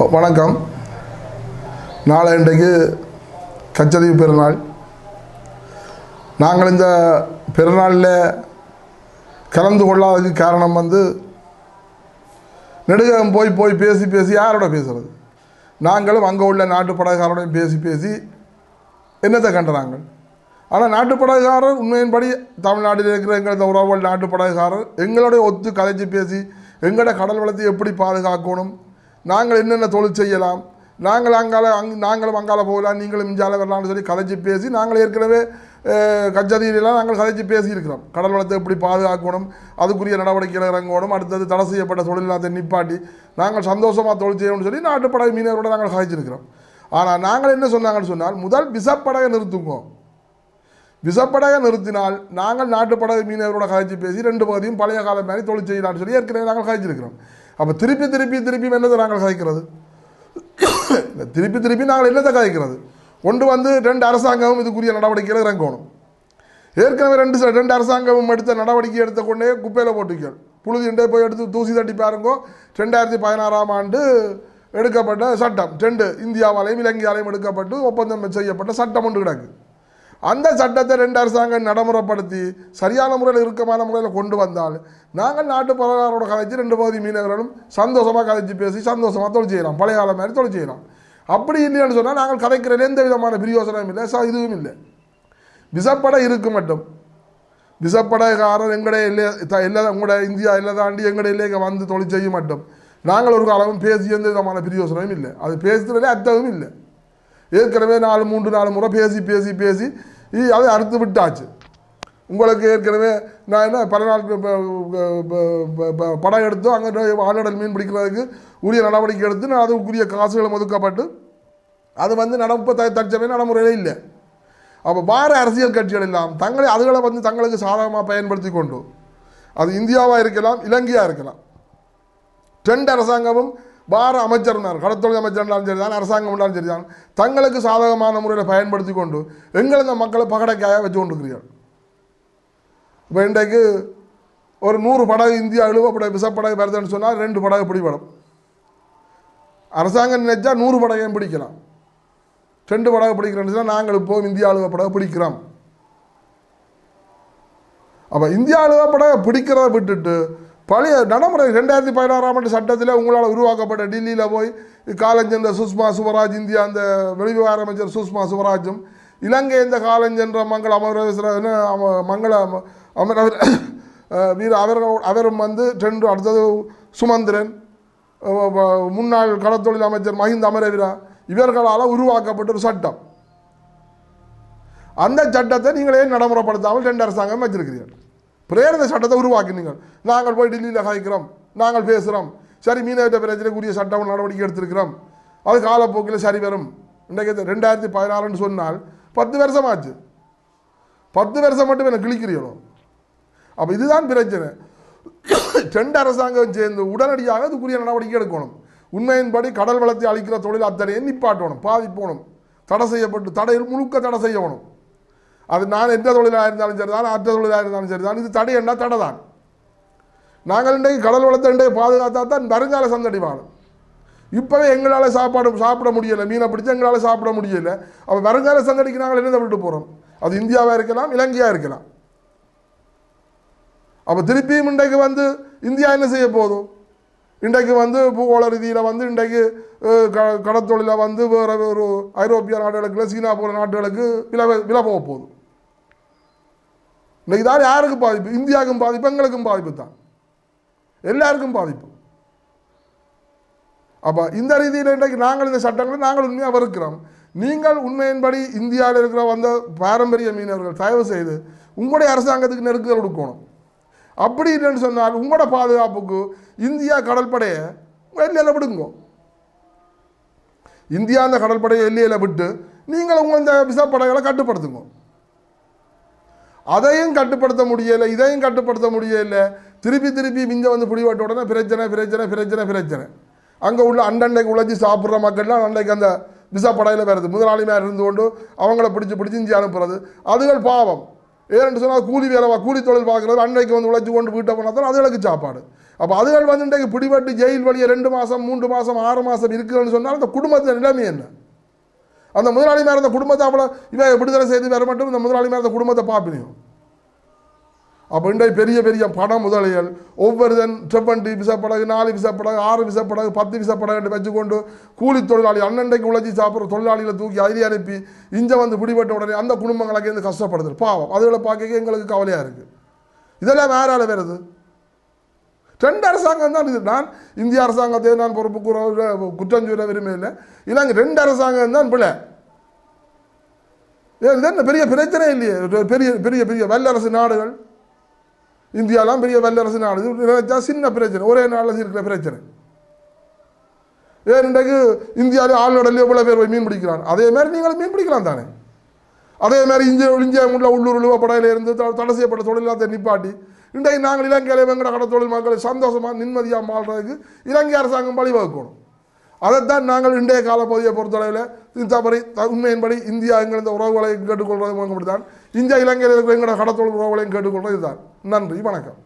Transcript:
வணக்கம். நாளை இன்றைக்கு கச்சதீவு பெருநாள். நாங்கள் இந்த பெருநாளில் கலந்து கொள்ளாததுக்கு காரணம் வந்து நெடுகம் போய் போய் பேசி பேசி யாரோட பேசுகிறது நாங்களும் அங்கே உள்ள நாட்டு படகாரோடையும் பேசி பேசி என்னத்தை கண்டுறாங்க ஆனால் நாட்டு படகுக்காரர் உண்மையின்படி தமிழ்நாட்டில் இருக்கிற எங்களது உறவுகள் நாட்டு படகாரர் எங்களுடைய ஒத்து கதைச்சு பேசி எங்களோட கடல் வளத்தை எப்படி பாதுகாக்கணும்? நாங்கள் என்னென்ன தொழில் செய்யலாம்? நாங்கள் அங்கால அங் நாங்களும் அங்கால போகலாம் நீங்களும் இஞ்சால வரலாம்னு சொல்லி கதைச்சி பேசி நாங்கள் ஏற்கனவே கச்சதீரெலாம் நாங்கள் கதைச்சி பேசியிருக்கிறோம். கடல் வளத்தை எப்படி பாதுகாக்கணும் அதுக்குரிய நடவடிக்கைகளை இறங்கணும் அடுத்தது தடை செய்யப்பட்ட தொழிலாளத்தை நிப்பாட்டி நாங்கள் சந்தோஷமாக தொழில் செய்யணும்னு சொல்லி நாட்டுப்படகு மீனவரோட நாங்கள் கதைச்சிருக்கிறோம் ஆனால் நாங்கள் என்ன சொன்னாங்கன்னு சொன்னால் முதல் விசப்படகை நிறுத்துங்க. விசப்படகை நிறுத்தினால் நாங்கள் நாட்டுப்படகு மீனவரோட கதைச்சி பேசி ரெண்டு பகுதியும் பழைய காலம் மாதிரி தொழில் செய்யலாம்னு சொல்லி ஏற்கனவே நாங்கள் கதைச்சிருக்கிறோம் அப்போ திருப்பி திருப்பி திருப்பி என்னதை நாங்கள் கதைக்கிறது இந்த திருப்பி திருப்பி நாங்கள் என்னத்தை கதைக்கிறது கொண்டு வந்து ரெண்டு அரசாங்கமும் இதுக்குரிய நடவடிக்கைகள் இறங்கணும். ஏற்கனவே ரெண்டு ச- ரெண்டு அரசாங்கமும் எடுத்த நடவடிக்கை எடுத்த கொண்டே குப்பையில் போட்டுக்கள் புழுதிண்டே போய் எடுத்து தூசி தட்டி பாருங்கோ. ரெண்டாயிரத்தி பதினாறாம் ஆண்டு எடுக்கப்பட்ட சட்டம். ரெண்டு இந்தியாவாலையும் இலங்கையாலையும் எடுக்கப்பட்டு ஒப்பந்தம் செய்யப்பட்ட சட்டம் ஒன்று கிடக்கு. அந்த சட்டத்தை ரெண்டு அரசாங்கம் நடைமுறைப்படுத்தி சரியான முறையில் இறுக்கமான முறையில் கொண்டு வந்தால் நாங்கள் நாட்டு பலகாரோட கதைச்சு ரெண்டு பகுதி மீனவர்களும் சந்தோஷமாக கதைச்சு பேசி சந்தோஷமாக தொழில் செய்யலாம். பழைய காலம் மாதிரி தொழில் செய்யலாம். அப்படி இல்லைன்னு சொன்னால் நாங்கள் கதைக்கிறதுல எந்த விதமான பிரியோசனமும் இல்லை ச இதுவும் இல்லை. விசப்படை இருக்கு மட்டும். விசப்படைக்காரர் எங்கடைய இல்லை த- இல்லை உங்களோட இந்தியா இல்லை தாண்டி எங்களுடைய இல்லைங்க வந்து தொழில் செய்ய மட்டும். நாங்கள் ஒரு காலமும் பேசி எந்த விதமான பிரியோசனமும் இல்லை. அது பேசுறதுல அர்த்தமும் இல்லை. ஏற்கனவே நாலு மூன்று நாலு முறை பேசி பேசி பேசி அதை அறுத்து விட்டாச்சு. உங்களுக்கு ஏற்கனவே நான் என்ன பல நாள் ப- படம் எடுத்து அங்கே ஆழ்நடல் மீன் பிடிக்கிறதுக்கு உரிய நடவடிக்கை எடுத்து நான் அதுக்குரிய காசுகளும் ஒதுக்கப்பட்டு அது வந்து நடப்பு த தற்சமயம் நடைமுறையிலே இல்லை. அப்போ வார அரசியல் கட்சிகள் எல்லாம் தங்களை அதுகளை வந்து தங்களுக்கு சாதகமாக பயன்படுத்தி கொண்டு அது இந்தியாவாக இருக்கலாம் இலங்கையாக இருக்கலாம் ட்ரெண்ட் அரசாங்கமும் பார அமைச்சர்னார் கடத்தொழில் அமைச்சர் இருந்தாலும் சரிதான் அரசாங்கம் இருந்தாலும் சரிதான். தங்களுக்கு சாதகமான முறையில் பயன்படுத்தி கொண்டு எங்களை இந்த மக்களை பகடைக்காயாக வச்சு கொண்டிருக்கிறீர்கள் இப்போ இன்றைக்கு ஒரு நூறு படகு இந்தியா எழுவப்பட விசப்படகு வருதுன்னு சொன்னால் ரெண்டு படகு பிடிபடும். அரசாங்கம் நினைச்சா நூறு படகையும் பிடிக்கலாம். ரெண்டு படகு பிடிக்கிறேன்னு சொன்னால் நாங்கள் இப்போ இந்தியா அழுவ பிடிக்கிறோம். அப்போ இந்தியா அழுவ பிடிக்கிறத விட்டுட்டு பழைய நடைமுறை ரெண்டாயிரத்தி பதினாறாம் ஆண்டு சட்டத்தில் உங்களால் உருவாக்கப்பட்ட டெல்லியில் போய் காலஞ்சென்ற சுஷ்மா சுவராஜ் இந்தியா அந்த வெளிவிவகார அமைச்சர் சுஷ்மா சுவராஜும் இலங்கை இந்த காலஞ்சென்ற மங்கள அமரேஸ்வர மங்கள அமர வீர அவர்கள் அவரும் வந்து ரெண்டு அடுத்தது சுமந்திரன் முன்னாள் கடத்தொழில் அமைச்சர் மஹிந்த அமரவீரா இவர்களால் உருவாக்கப்பட்ட ஒரு சட்டம். அந்த சட்டத்தை நீங்களே நடைமுறைப்படுத்தாமல் ரெண்டு அரசாங்கம் வச்சிருக்கிறீர்கள். பிரேரண சட்டத்தை உருவாக்கினீங்க நாங்கள். போய் டெல்லியில் கதைக்கிறோம் நாங்கள் பேசுகிறோம் சரி மீனவற்ற பிரச்சனைக்குரிய சட்டம் நடவடிக்கை எடுத்திருக்கிறோம். அது காலப்போக்கில் சரி வரும். இன்றைக்கு ரெண்டாயிரத்தி பதினாறுன்னு சொன்னால் பத்து வருஷம் ஆச்சு பத்து வருஷம் மட்டும் என்ன கிழிக்கிறீங்களோ அப்போ இதுதான் பிரச்சனை. ரெண்டு அரசாங்கம் சேர்ந்து உடனடியாக அதுக்குரிய நடவடிக்கை எடுக்கணும். உண்மையின்படி கடல் வளத்தை அளிக்கிற தொழில் அத்தனையை நிப்பாட்டணும் பாதிப்போணும். தடை செய்யப்பட்டு தடை முழுக்க தடை செய்யணும். அது நான் எந்த தொழிலாக இருந்தாலும் சரிதான் அற்ற தொழிலாக இருந்தாலும் சரி தான் இது தடை என்ன? தடை தான் நாங்கள் இன்றைக்கு கடல் வளத்தை இன்றைக்கு பாதுகாத்தா தான் வருங்கால சந்தடி வாழும். இப்போவே எங்களால் சாப்பாடு சாப்பிட முடியலை மீனை பிடிச்சி எங்களால் சாப்பிட முடியலை. அப்போ வருங்கால சந்தடிக்கு நாங்கள் என்ன விட்டு போகிறோம் அது இந்தியாவாக இருக்கலாம் இலங்கையாக இருக்கலாம். அப்போ திருப்பியும் இன்றைக்கு வந்து இந்தியா என்ன செய்ய போதும் இன்றைக்கு வந்து பூகோள ரீதியில் வந்து இன்றைக்கு க கடத்தொழிலை வந்து வேறு ஒரு ஐரோப்பிய நாடுகளுக்கு சீனா போகிற நாடுகளுக்கு விலை விலை போக போதும் இன்றைக்கு தான் யாருக்கு பாதிப்பு? இந்தியாவுக்கும் பாதிப்பு எங்களுக்கும் பாதிப்பு தான். எல்லாருக்கும் பாதிப்பு. அப்போ இந்த ரீதியில் இன்றைக்கு நாங்கள் இந்த சட்டங்களை நாங்கள் உண்மையாக வெறுக்கிறோம். நீங்கள் உண்மையின்படி இந்தியாவில் இருக்கிற வந்த பாரம்பரிய மீனவர்கள் தயவு செய்து உங்களுடைய அரசாங்கத்துக்கு நெருக்குதல் கொடுக்கணும். அப்படி இல்லைன்னு சொன்னால் உங்களோட பாதுகாப்புக்கு இந்தியா கடற்படையை எல்லையில் விடுங்க. இந்தியா அந்த கடற்படையை எல்லையில் விட்டு நீங்கள் உங்கள் இந்த விசப்படைகளை கட்டுப்படுத்துங்க. அதையும் கட்டுப்படுத்த முடியலை இதையும் கட்டுப்படுத்த முடியலை. திருப்பி திருப்பி மிஞ்ச வந்து பிடிபட்ட உடனே பிரச்சனை பிரச்சனை பிரச்சனை பிரச்சனை. அங்கே உள்ள அண்டண்டைக்கு உழைச்சி சாப்பிட்ற மக்கள்லாம் அன்றைக்கு அந்த விசா படையில் வருது. முதலாளிமார் இருந்து கொண்டு அவங்கள பிடிச்சி பிடிச்சி இஞ்சி அனுப்புறது. அதுகள் பாவம். ஏன்னு சொன்னால் கூலி வேலை கூலி தொழில் பார்க்குறது. அன்றைக்கு வந்து உழைச்சி கொண்டு வீட்டை போனால் தான் அதுகளுக்கு சாப்பாடு. அப்போ அதுகள் வந்து இன்றைக்கு பிடிபட்டு ஜெயில் வழியை ரெண்டு மாதம் மூன்று மாதம் ஆறு மாதம் இருக்குதுன்னு சொன்னால் அந்த குடும்பத்தின் நிலைமை என்ன? அந்த முதலாளி மேலே அந்த குடும்பத்தை அவளை இவன் விடுதலை செய்து வர மட்டும் இந்த முதலாளி மேலே அந்த குடும்பத்தை பார்ப்பினியும் அப்போ இன்றைக்கு பெரிய பெரிய பண முதலைகள் ஒவ்வொருதன் செவ்வண்டி விசப்படகு நாலு விசப்படகு ஆறு விசப்படகு பத்து விசப்படகு வச்சுக்கொண்டு கூலி தொழிலாளி அன்னண்டைக்கு உழைச்சி சாப்பிட்ற தொழிலாளிகளை தூக்கி அதிலே அனுப்பி இங்கே வந்து பிடிபட்ட உடனே அந்த குடும்பங்களுக்கு இருந்து கஷ்டப்படுது பாவம். அதுகளை பார்க்க எங்களுக்கு கவலையாக இருக்குது இதெல்லாம் வேறால வருது ரெண்டு அரசாங்கம் தான் இது நான் இந்திய அரசாங்கத்தை நான் பொறுப்பு கூற குற்றம் சொல்ல விரும்பவில்லை இல்லாங்க ரெண்டு அரசாங்கம் தான் பிள்ளை என்ன பெரிய பிரச்சனை இல்லையே? பெரிய பெரிய பெரிய வல்லரசு நாடுகள். இந்தியாலாம் பெரிய வல்லரசு நாடு. நினைச்சா சின்ன பிரச்சனை. ஒரே நாளில் இருக்கிற பிரச்சனை. ஏன் இன்றைக்கு இந்தியாவில் ஆளுநரில் பேர் போய் மீன் பிடிக்கிறான் அதே மாதிரி நீங்களும் மீன் பிடிக்கலாம் தானே? அதே மாதிரி இந்திய இந்தியா உள்ள உள்ளூர் உழுவப்படையில இருந்து த- தடை செய்யப்பட்ட தொழிலாளத்தை நிப்பாட்டி இன்றைக்கு நாங்கள் இலங்கையில் வெங்கட கடத்தொழில் மக்களை சந்தோஷமாக நிம்மதியாக மாறுறதுக்கு இலங்கை அரசாங்கம் வழிவகுக்கணும். அதைத்தான் நாங்கள் இன்றைய காலப்பகுதியை பொறுத்தளவில் தவறி உண்மையின்படி இந்தியா எங்கள் உறவுகளை கேட்டுக்கொள்வது தான் இந்தியா இலங்கையில் இருக்கிற எங்களோட கடத்தொழில் உறவுகளையும் கேட்டுக்கொள்வது இதுதான் நன்றி வணக்கம்.